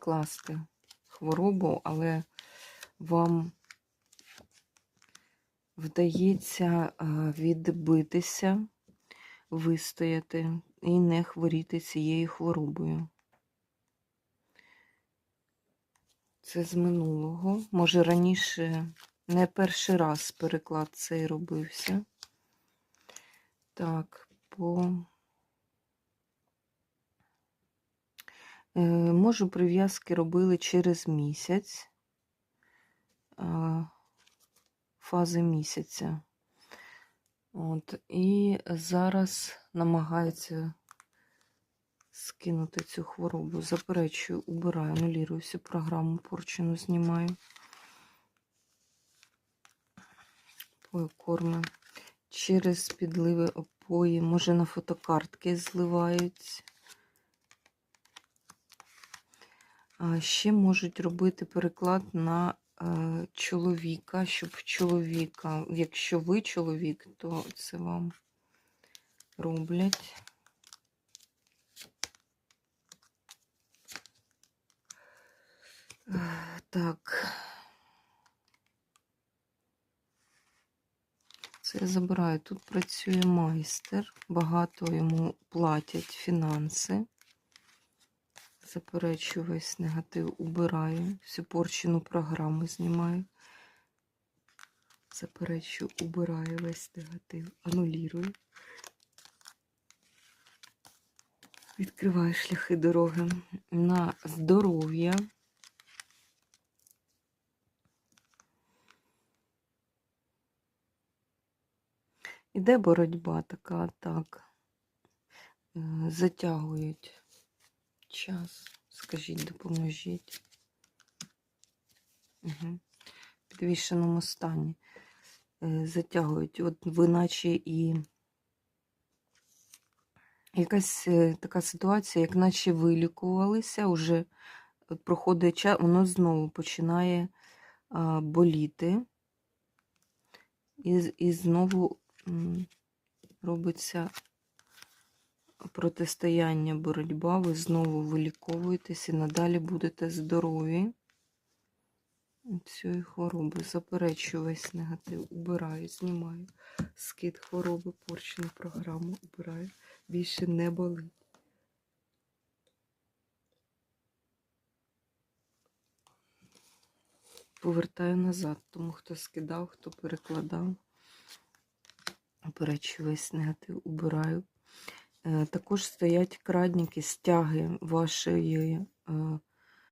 відкласти хворобу, але вам вдається е, відбитися, вистояти і не хворіти цією хворобою. Це з минулого. Може, раніше не перший раз переклад цей робився. Так, по. Можу, прив'язки робили через місяць, фази місяця. От, і зараз намагаються скинути цю хворобу. Заперечую, убираю, анулірую всю програму, порчену знімаю. Корми через підливи опої, може на фотокартки зливають. А ще можуть робити переклад на е, чоловіка, щоб чоловіка, якщо ви чоловік, то це вам роблять. Так. Це я забираю. Тут працює майстер, багато йому платять фінанси. Заперечую весь негатив, убираю, всю порчену програму знімаю. Заперечую, убираю весь негатив, анулірую. Відкриваю шляхи дороги на здоров'я. Іде боротьба така, так. Е, Затягують час. Скажіть, допоможіть. Угу. Підвішеному стані. Е, Затягують. От ви наче і якась е, така ситуація, як наче вилікувалися, от проходить час, воно знову починає а, боліти. І, і знову робиться протистояння, боротьба, ви знову виліковуєтесь і надалі будете здорові. Цієї хвороби заперечую весь негатив, убираю, знімаю скид хвороби, порчену програму, убираю. Більше не болить. Повертаю назад, тому хто скидав, хто перекладав. Заперечую весь негатив, убираю. Е, Також стоять крадники, стяги вашої е,